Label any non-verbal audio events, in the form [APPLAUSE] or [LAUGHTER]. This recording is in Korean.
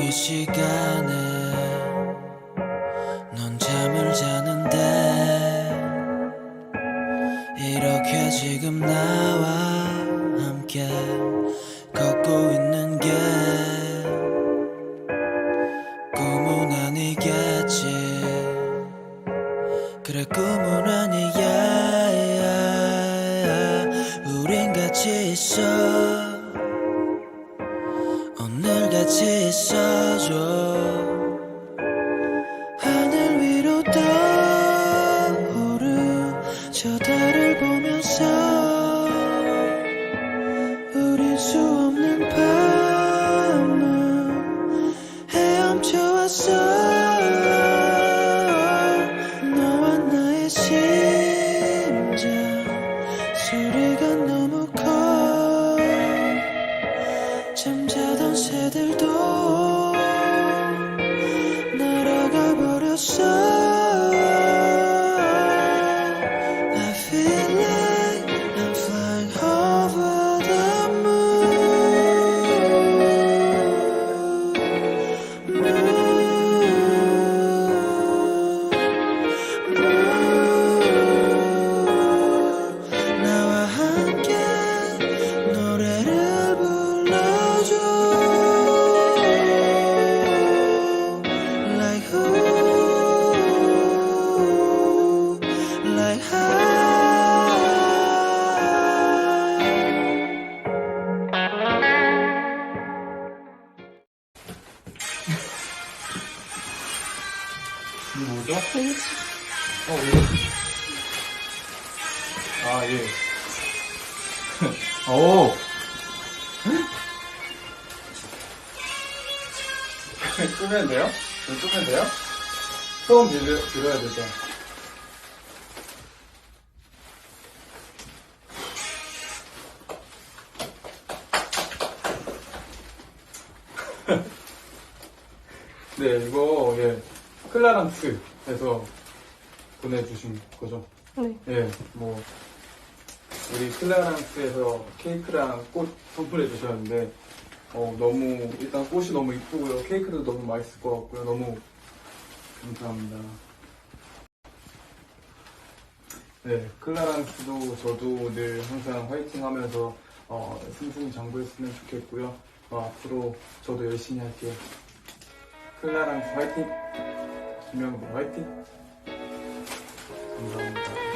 이 시간에 넌 잠을 자는데 이렇게 지금 나와 함께 걷고 있는 게 꿈은 아니겠지. 그래 꿈은 아니야. 우린 같이 있어 같이 있어줘. 하늘 위로 떠오른 저 달을 보면서 우릴 수 없는 밤을 헤엄쳐 왔어. 너와 나의 심장 소리가 너무 커. 잠자던 새들도 should. 뭐죠? 어, 예. 아, 예. 오! [LAUGHS] [LAUGHS] 끄면 돼요? 이거 끄면 돼요? 소음 들려, 들어야 되죠? [LAUGHS] 네, 이거, 예. 클라랑스에서 보내주신 거죠? 네. 예, 뭐, 우리 클라랑스에서 케이크랑 꽃 선물해 주셨는데, 어, 너무, 일단 꽃이 너무 이쁘고요. 케이크도 너무 맛있을 것 같고요. 너무 감사합니다. 네, 클라랑스도 저도 늘 항상 화이팅 하면서, 어, 승승장구했으면 좋겠고요. 어, 앞으로 저도 열심히 할게요. 클라랑스 화이팅! 분명 뭐할때 감사합니다.